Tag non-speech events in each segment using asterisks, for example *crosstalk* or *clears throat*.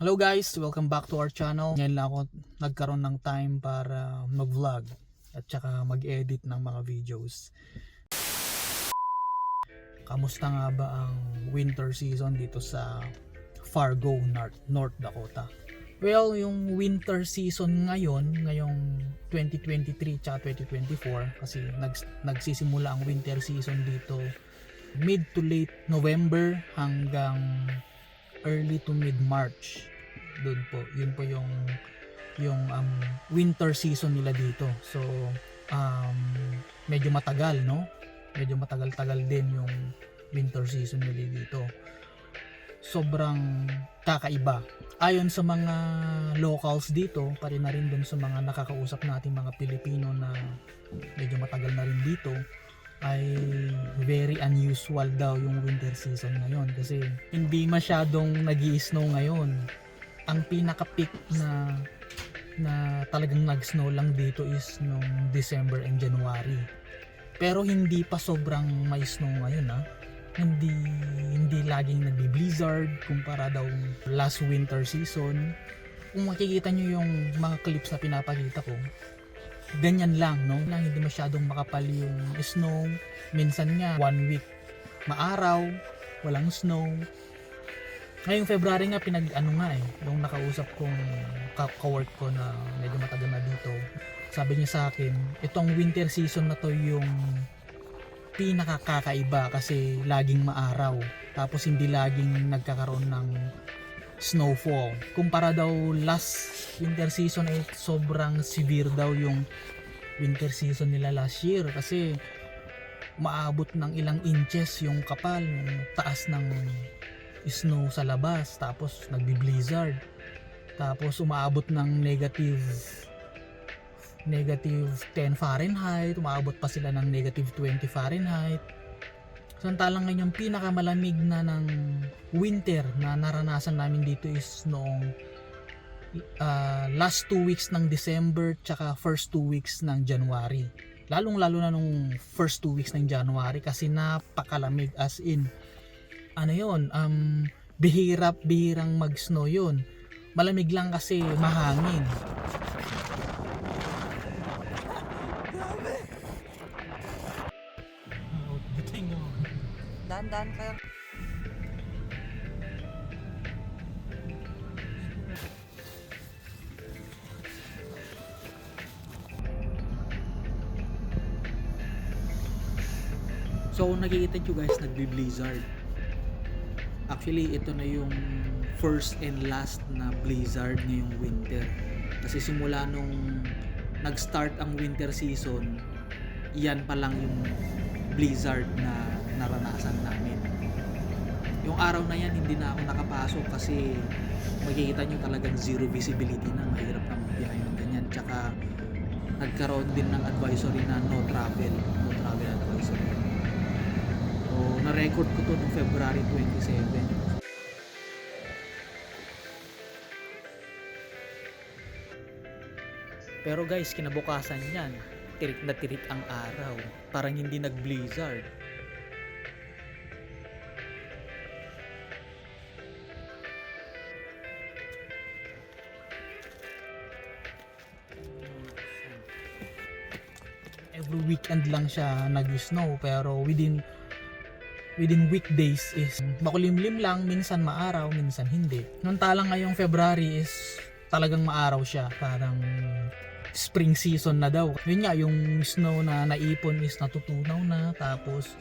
Hello guys, welcome back to our channel. Ngayon lang ako nagkaroon ng time para mag-vlog at saka mag-edit ng mga videos. Kamusta nga ba ang winter season dito sa Fargo, North, North Dakota? Well, yung winter season ngayon, ngayong 2023 tsaka 2024 kasi nags, nagsisimula ang winter season dito mid to late November hanggang early to mid March. Doon po, yun po yung yung um, winter season nila dito. So um, medyo matagal, no? Medyo matagal-tagal din yung winter season nila dito. Sobrang kakaiba. Ayon sa mga locals dito, pati na rin dun sa mga nakakausap nating mga Pilipino na medyo matagal na rin dito, ay very unusual daw yung winter season ngayon kasi hindi masyadong nag snow ngayon. Ang pinaka-peak na na talagang nag-snow lang dito is nung December and January. Pero hindi pa sobrang may snow ngayon ha. Hindi hindi laging nagbi-blizzard kumpara daw last winter season. Kung makikita nyo yung mga clips na pinapakita ko, ganyan lang, no? Lang hindi masyadong makapal yung snow. Minsan nga, one week maaraw, walang snow. Ngayong February nga, pinag, ano nga eh, yung nakausap kong ka- ka-work ko na medyo matagal na dito, sabi niya sa akin, itong winter season na to yung pinakakakaiba kasi laging maaraw. Tapos hindi laging nagkakaroon ng snowfall. Kumpara daw last winter season ay sobrang severe daw yung winter season nila last year kasi maabot ng ilang inches yung kapal, yung taas ng snow sa labas tapos nagbi-blizzard. Tapos umaabot ng negative negative 10 Fahrenheit, umaabot pa sila ng negative 20 Fahrenheit. Samantalang ngayon yung pinakamalamig na ng winter na naranasan namin dito is noong uh, last 2 weeks ng December tsaka first 2 weeks ng January. Lalong lalo na nung first 2 weeks ng January kasi napakalamig as in ano yon um, bihirap bihirang mag snow yun malamig lang kasi mahangin Dahan-dahan kayo. Kung nakikita nyo guys, nagbi-blizzard. Actually, ito na yung first and last na blizzard ngayong winter. Kasi simula nung nag-start ang winter season, yan pa lang yung blizzard na naranasan namin. Yung araw na yan, hindi na ako nakapasok kasi makikita nyo talagang zero visibility na mahirap ng biyahe ng ganyan. Tsaka nagkaroon din ng advisory na no travel, no travel advisory. Na-record ko to noong February 27. Pero guys, kinabukasan niyan, tirik na tirik ang araw. Parang hindi nag-blizzard. Every weekend lang siya nag-snow pero within within weekdays is makulimlim lang, minsan maaraw, minsan hindi. Nung talang ngayong February is talagang maaraw siya, parang spring season na daw. Yun nga, yung snow na naipon is natutunaw na, tapos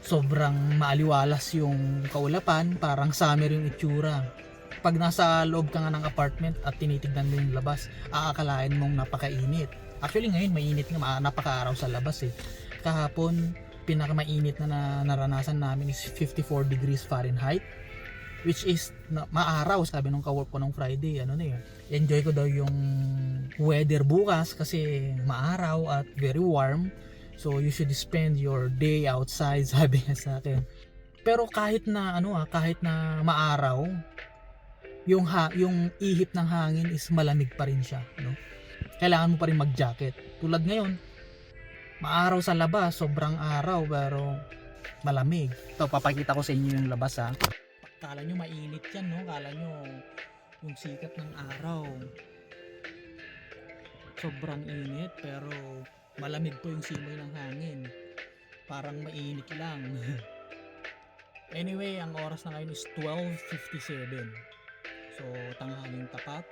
sobrang maaliwalas yung kaulapan, parang summer yung itsura. Pag nasa loob ka nga ng apartment at tinitignan mo yung labas, aakalain mong napakainit. Actually ngayon mainit nga, napaka-araw sa labas eh. Kahapon, pinakamainit na, na naranasan namin is 54 degrees Fahrenheit which is na, maaraw sabi nung kawork ko nung Friday ano na yun. Enjoy ko daw yung weather bukas kasi maaraw at very warm. So you should spend your day outside *laughs* sabi niya sa akin. Pero kahit na ano ah kahit na maaraw yung ha, yung ihip ng hangin is malamig pa rin siya no? Kailangan mo pa rin mag-jacket. Tulad ngayon maaraw sa labas, sobrang araw pero malamig. Ito, papakita ko sa inyo yung labas ha. Kala nyo mainit yan, no? Kala nyo yung sikat ng araw. Sobrang init pero malamig po yung simoy ng hangin. Parang mainit lang. *laughs* anyway, ang oras na ngayon is 12.57. So, tanghaling tapat.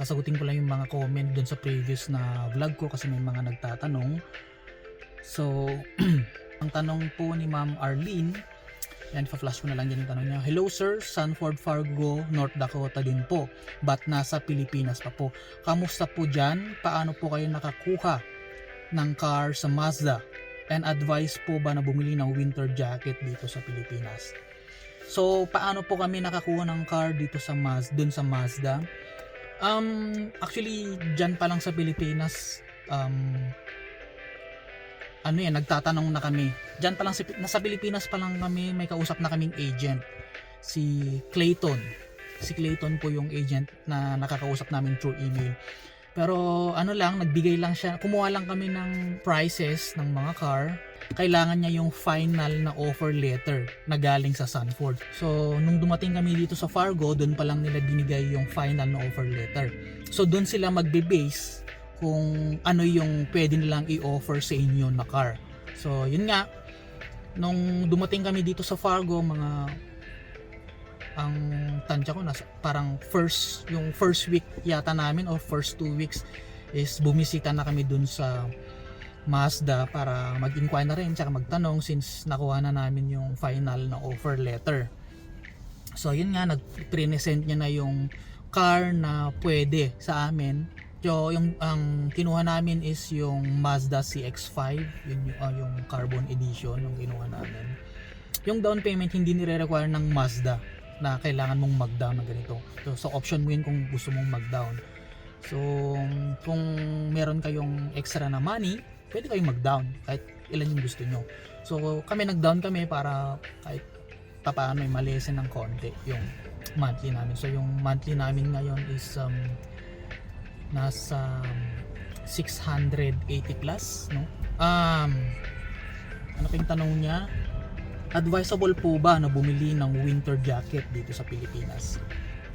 Sasagutin ko lang yung mga comment dun sa previous na vlog ko kasi may mga nagtatanong. So, *clears throat* ang tanong po ni Ma'am Arlene, yan, pa-flash ko na lang yan yung tanong niya. Hello sir, Sanford Fargo, North Dakota din po. But nasa Pilipinas pa po. Kamusta po dyan? Paano po kayo nakakuha ng car sa Mazda? And advice po ba na bumili ng winter jacket dito sa Pilipinas? So, paano po kami nakakuha ng car dito sa Mazda, dun sa Mazda? Um, actually, dyan pa lang sa Pilipinas, um, ano yan, nagtatanong na kami. Diyan pa lang, sa, nasa Pilipinas pa lang kami, may kausap na kaming agent. Si Clayton. Si Clayton po yung agent na nakakausap namin through email. Pero ano lang, nagbigay lang siya, kumuha lang kami ng prices ng mga car. Kailangan niya yung final na offer letter na galing sa Sanford. So, nung dumating kami dito sa Fargo, doon pa lang nila binigay yung final na offer letter. So, doon sila magbe-base kung ano yung pwede nilang i-offer sa inyo na car. So, yun nga, nung dumating kami dito sa Fargo, mga ang tansya ko nasa parang first yung first week yata namin or first two weeks is bumisita na kami dun sa Mazda para mag-inquire na rin tsaka magtanong since nakuha na namin yung final na offer letter. So yun nga nag-present niya na yung car na pwede sa amin So, yung ang kinuha namin is yung Mazda CX-5, yun yung, ah, yung carbon edition yung kinuha namin. Yung down payment hindi nire-require ng Mazda na kailangan mong mag-down ng ganito. So, so option mo yun kung gusto mong mag-down. So, kung meron kayong extra na money, pwede kayong mag-down kahit ilan yung gusto nyo. So, kami nag-down kami para kahit papaano may malesen ng konti yung monthly namin. So, yung monthly namin ngayon is um, nasa 680 plus no um ano pa yung tanong niya advisable po ba na bumili ng winter jacket dito sa Pilipinas?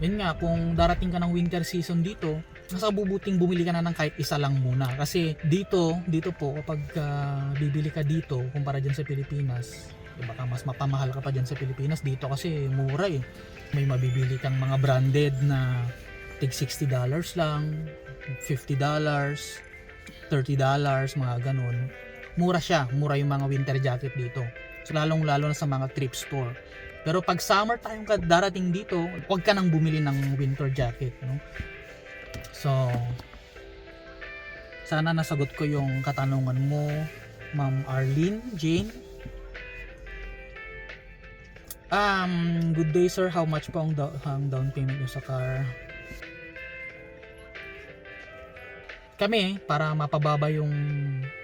Yun nga kung darating ka ng winter season dito nasa bubuting bumili ka na ng kahit isa lang muna. Kasi dito dito po kapag uh, bibili ka dito kumpara dyan sa Pilipinas baka mas mapamahal ka pa dyan sa Pilipinas. Dito kasi mura eh. May mabibili kang mga branded na tig 60 dollars lang 50 dollars 30 dollars mga ganun. Mura siya mura yung mga winter jacket dito so lalong lalo na sa mga trip store pero pag summer ka darating dito huwag ka nang bumili ng winter jacket no? so sana nasagot ko yung katanungan mo Ma'am Arlene Jane Um, good day sir. How much po ang down payment nyo sa car? Kami para mapababa yung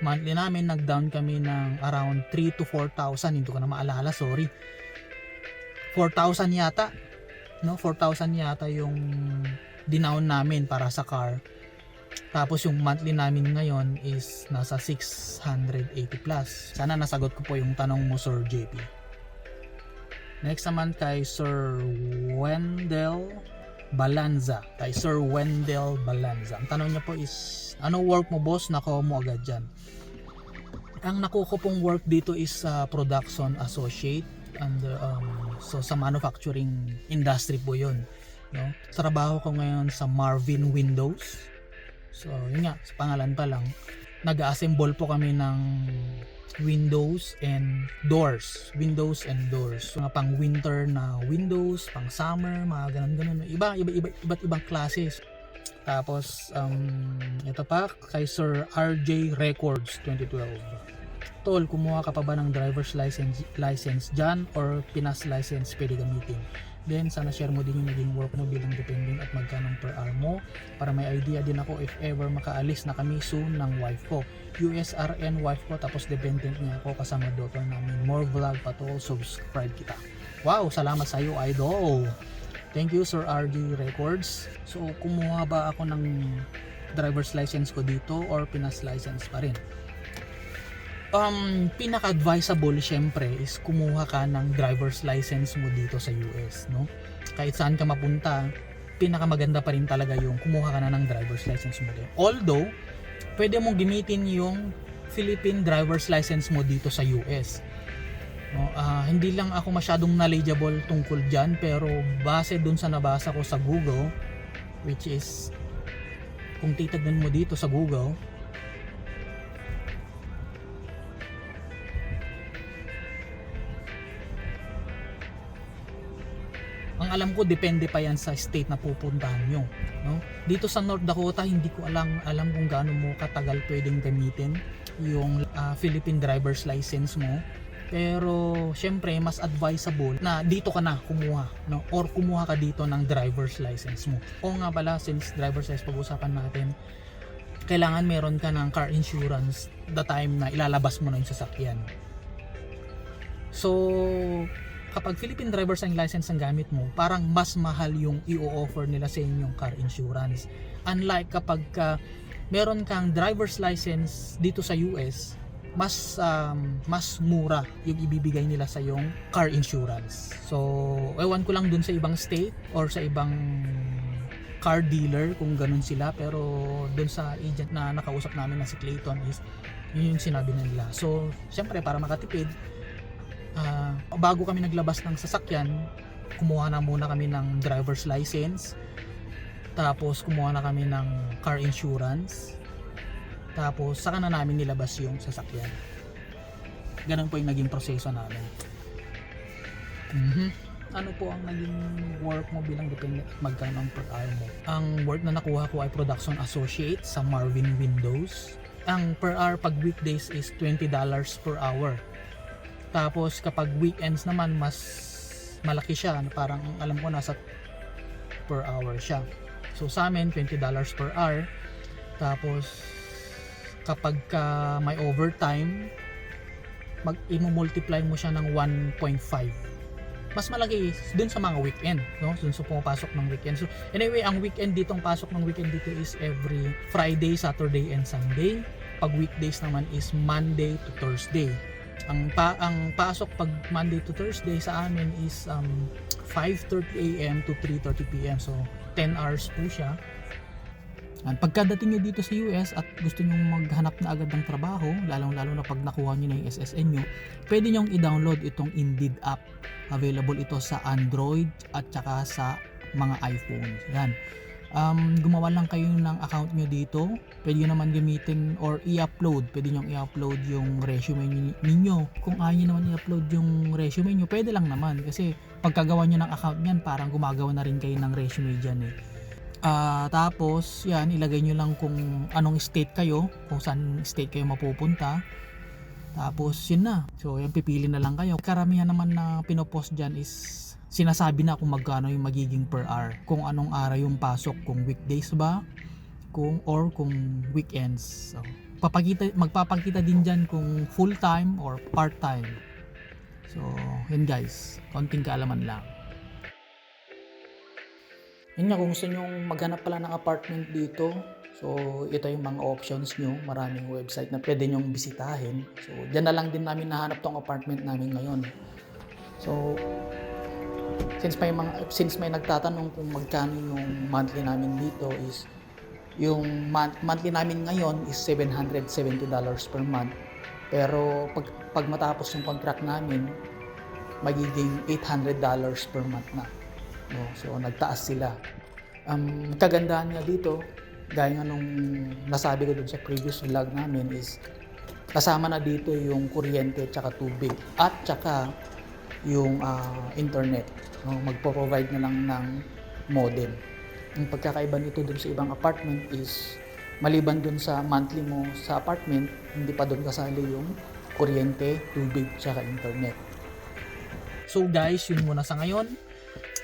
monthly namin nag-down kami ng around 3 to 4,000 hindi ko na maalala sorry. 4,000 yata no? 4,000 yata yung dinown namin para sa car. Tapos yung monthly namin ngayon is nasa 680 plus. Sana nasagot ko po yung tanong mo Sir JP next naman kay Sir Wendell Balanza kay Sir Wendell Balanza. Ang tanong niya po is, ano work mo boss? Nakuha mo agad dyan. Ang nakuha pong work dito is uh, production associate and um, so sa manufacturing industry po yun. No? Trabaho ko ngayon sa Marvin Windows. So yun nga, sa pangalan pa lang. Nag-assemble po kami ng windows and doors. Windows and doors. Mga pang winter na windows pang summer mga ganun ganun. Iba iba iba iba't ibang classes. Tapos um, ito pa kay Sir RJ Records 2012 Tol, kumuha ka pa ba ng driver's license license dyan or Pinas license pwede gamitin? Then, sana share mo din yung naging work mo bilang dependent at magkano per hour mo para may idea din ako if ever makaalis na kami soon ng wife ko. USRN wife ko tapos dependent niya ako kasama daughter namin. More vlog pa to, subscribe kita. Wow, salamat sa iyo idol. Thank you Sir RD Records. So, kumuha ba ako ng driver's license ko dito or Pinas license pa rin? Um, pinaka-advisable syempre is kumuha ka ng driver's license mo dito sa US, no? kahit saan ka mapunta, pinakamaganda pa rin talaga yung kumuha ka na ng driver's license mo din. Although, pwede mong gamitin yung Philippine driver's license mo dito sa US. No, ah, hindi lang ako masyadong knowledgeable tungkol dyan pero base dun sa nabasa ko sa Google which is kung titignan mo dito sa Google ang alam ko depende pa yan sa state na pupuntahan nyo no? dito sa North Dakota hindi ko alam alam kung gaano mo katagal pwedeng gamitin yung ah, Philippine driver's license mo. Pero syempre mas advisable na dito ka na kumuha no? Or kumuha ka dito ng driver's license mo. O nga pala since driver's license pag-usapan natin kailangan meron ka ng car insurance the time na ilalabas mo na yung sasakyan. So kapag Philippine driver's license ang gamit mo parang mas mahal yung i-offer nila sa inyong car insurance unlike kapag ka meron kang driver's license dito sa US mas um, mas mura yung ibibigay nila sa yung car insurance. So, ewan ko lang dun sa ibang state or sa ibang car dealer kung ganun sila pero dun sa agent na nakausap namin na si Clayton is yun yung sinabi na nila. So, syempre para makatipid ah, bago kami naglabas ng sasakyan, kumuha na muna kami ng driver's license. Tapos kumuha na kami ng car insurance. Tapos saka na namin nilabas yung sasakyan. Ganun po yung naging proseso namin. Mhm. Ano po ang naging work mo bilang dependent at magkano ang per hour mo? Ang work na nakuha ko ay production associate sa Marvin Windows. Ang per hour pag weekdays is $20 per hour. Tapos kapag weekends naman mas malaki siya. Parang alam ko nasa per hour siya. So sa amin $20 per hour. Tapos kapag ka may overtime mag i-multiply mo siya ng 1.5 mas malaki dun sa mga weekend no dun sa pumapasok ng weekend so anyway ang weekend dito ang pasok ng weekend dito is every Friday, Saturday and Sunday pag weekdays naman is Monday to Thursday ang pa ang pasok pag Monday to Thursday sa amin is um, 5:30 AM to 3:30 PM so 10 hours po siya at pagkadating nyo dito sa US at gusto nyo maghanap na agad ng trabaho, lalong lalo na pag nakuha nyo na yung SSN nyo, pwede nyo i-download itong Indeed app. Available ito sa Android at saka sa mga iPhone. Yan. Um, gumawa lang kayo ng account nyo dito. Pwede naman gamitin or i-upload. Pwede nyo i-upload yung resume nyo- ninyo. Kung ayaw nyo naman i-upload yung resume nyo, pwede lang naman. Kasi pagkagawa nyo ng account nyan, parang gumagawa na rin kayo ng resume dyan eh. Ah, tapos, yan, ilagay nyo lang kung anong state kayo, kung saan state kayo mapupunta. Tapos, yun na. So, yan, pipili na lang kayo. Karamihan naman na pinopost dyan is sinasabi na kung magkano yung magiging per hour. Kung anong araw yung pasok, kung weekdays ba, kung or kung weekends. So, papakita, magpapakita din dyan kung full time or part time. So, yun guys, konting kaalaman lang. Yun nga, kung gusto nyo maghanap pala ng apartment dito, so ito yung mga options nyo. Maraming website na pwede nyong bisitahin. So, dyan na lang din namin nahanap tong apartment namin ngayon. So, since may mga since may nagtatanong kung magkano yung monthly namin dito is yung month, monthly namin ngayon is $770 per month. Pero pag, pag matapos yung contract namin, magiging $800 per month na. No, so nagtaas sila. Ang kagandahan nga dito, gaya nga nung nasabi ko dun sa previous vlog namin is kasama na dito yung kuryente at saka tubig at saka yung ah, internet. No, magpo-provide na lang ng modem. Ang pagkakaiba nito dun sa ibang apartment is maliban dun sa monthly mo sa apartment, hindi pa dun kasali yung kuryente, tubig, tsaka internet. So guys, yun muna sa ngayon.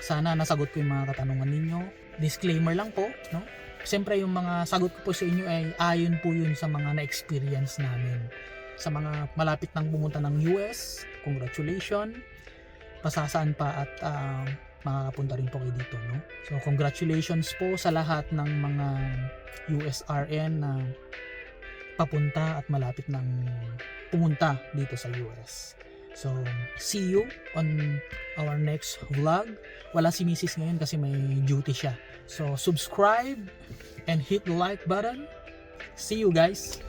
Sana nasagot ko yung mga katanungan ninyo. Disclaimer lang po, no? Siyempre yung mga sagot ko po sa inyo ay ayon po yun sa mga na-experience namin. Sa mga malapit nang pumunta ng US, congratulations. Pasasaan pa at ah, makakapunta rin po kayo dito, no? So congratulations po sa lahat ng mga USRN na papunta at malapit nang pumunta dito sa US. So, see you on our next vlog. Wala si Mrs. ngayon kasi may duty siya. So, subscribe and hit the like button. See you guys.